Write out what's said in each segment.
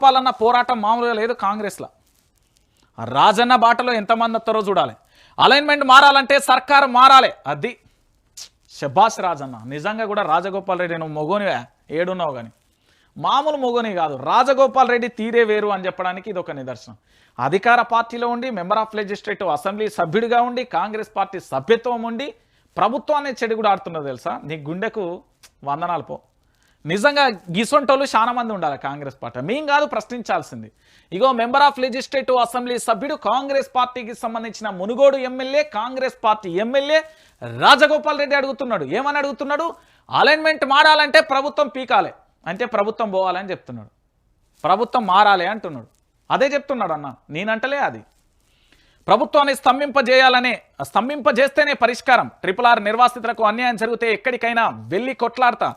రాజగోపాలన్న పోరాటం మామూలుగా లేదు కాంగ్రెస్లో. రాజన్న బాటలో ఎంతమంది వస్తారో చూడాలి. అలైన్మెంట్ మారాలంటే సర్కారు మారాలి. అది శబాస్ రాజన్న. నిజంగా కూడా రాజగోపాల్ రెడ్డి నువ్వు మొగోనివే. ఏడున్నావు కానీ మామూలు మొగోని కాదు. రాజగోపాల్ రెడ్డి తీరే వేరు అని చెప్పడానికి ఇది ఒక నిదర్శనం. అధికార పార్టీలో ఉండి మెంబర్ ఆఫ్ లెజిస్లేటివ్ అసెంబ్లీ సభ్యుడిగా ఉండి కాంగ్రెస్ పార్టీ సభ్యత్వం ఉండి ప్రభుత్వాన్ని చెడు కూడా ఆడుతున్నది తెలుసా? నీ గుండెకు వందనాలు పో. నిజంగా గిసొంటోళ్ళు చాలా మంది ఉండాలి కాంగ్రెస్ పార్టీ. మేం కాదు ప్రశ్నించాల్సింది. ఇగో మెంబర్ ఆఫ్ లెజిస్లేటివ్ అసెంబ్లీ సభ్యుడు కాంగ్రెస్ పార్టీకి సంబంధించిన Munugode MLA Congress party MLA Rajagopal Reddy అడుగుతున్నాడు. ఏమని అడుగుతున్నాడు? అలైన్మెంట్ మారాలంటే ప్రభుత్వం పీకాలే. అంటే ప్రభుత్వం పోవాలని చెప్తున్నాడు. ప్రభుత్వం మారాలి అంటున్నాడు. అదే చెప్తున్నాడు అన్న. నేనంటలే అది. ప్రభుత్వాన్ని స్తంభింపజేయాలనే స్తంభింపజేస్తేనే పరిష్కారం. ట్రిపుల్ ఆర్ నిర్వాసితులకు అన్యాయం జరిగితే ఎక్కడికైనా వెళ్ళి కొట్లాడతా.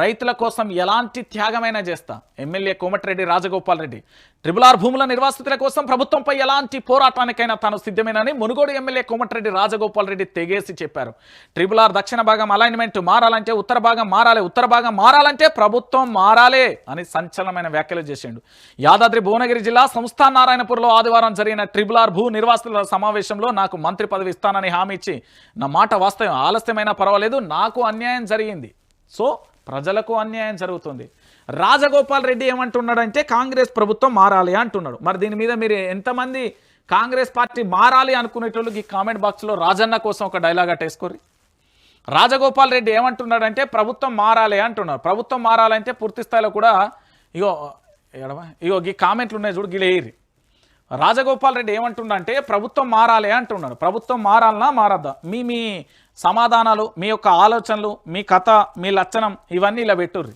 రైతుల కోసం ఎలాంటి త్యాగమైనా చేస్తా. MLA Komatireddy Rajagopal Reddy. Triple R భూముల నిర్వాసితుల కోసం ప్రభుత్వంపై ఎలాంటి పోరాటానికైనా తాను సిద్ధమేనని మునుగోడు ఎమ్మెల్యే కోమటిరెడ్డి రాజగోపాల్ రెడ్డి తెగేసి చెప్పారు. ట్రిపుల్ ఆర్ దక్షిణ భాగం అలైన్మెంట్ మారాలంటే ఉత్తర భాగం మారాలి ఉత్తర భాగం మారాలంటే ప్రభుత్వం మారాలే అని సంచలనమైన వ్యాఖ్యలు చేసిండు. యాదాద్రి భువనగిరి జిల్లా సంస్థానారాయణపూర్లో ఆదివారం జరిగిన ట్రిపుల్ ఆర్ భూ నిర్వాసితుల సమావేశంలో నాకు మంత్రి పదవి ఇస్తానని హామీ ఇచ్చి నా మాట వాస్తవం ఆలస్యమైనా పర్వాలేదు నాకు అన్యాయం జరిగింది. సో ప్రజలకు అన్యాయం జరుగుతుంది. రాజగోపాల్ రెడ్డి ఏమంటున్నాడంటే కాంగ్రెస్ ప్రభుత్వం మారాలి అంటున్నాడు. మరి దీని మీద మీరు ఎంతమంది కాంగ్రెస్ పార్టీ మారాలి అనుకునేటోళ్ళకి ఈ కామెంట్ బాక్స్లో రాజన్న కోసం ఒక డైలాగ్ అట్టేసుకోరి రాజగోపాల్ రెడ్డి ఏమంటున్నాడంటే ప్రభుత్వం మారాలి అంటున్నారు ప్రభుత్వం మారాలంటే పూర్తి స్థాయిలో కూడా ఇగో ఇగో ఈ కామెంట్లు ఉన్నాయి చూడు గిలేరి రాజగోపాల్ రెడ్డి ఏమంటుండంటే ప్రభుత్వం మారాలి అంటున్నాడు. ప్రభుత్వం మారాలనా? మారద్దా? మీ మీ సమాధానాలు మీ యొక్క ఆలోచనలు మీ కథ మీ లక్షణం ఇవన్నీ ఇలా పెట్టుర్రి.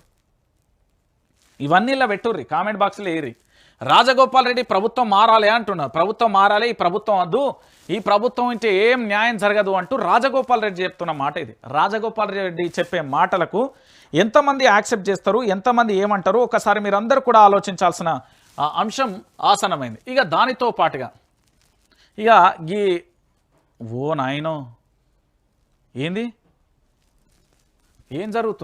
ఇవన్నీ ఇలా పెట్టుర్రి. కామెంట్ బాక్స్లో ఏరి. రాజగోపాల్ రెడ్డి ప్రభుత్వం మారాలి అంటున్నారు ప్రభుత్వం మారాలి ఈ ప్రభుత్వం వద్దు. ఈ ప్రభుత్వం అంటే ఏం న్యాయం జరగదు అంటూ రాజగోపాల్ రెడ్డి చెప్తున్న మాట ఇది. రాజగోపాల్ రెడ్డి చెప్పే మాటలకు ఎంతమంది యాక్సెప్ట్ చేస్తారు? ఎంతమంది ఏమంటారు? ఒకసారి మీరందరూ కూడా ఆలోచించాల్సిన అంశం ఆసనమైంది ఇక దానితో పాటుగా ఇక ఈ ఓ నాయనో ఏంది? ఏం జరుగుతుంది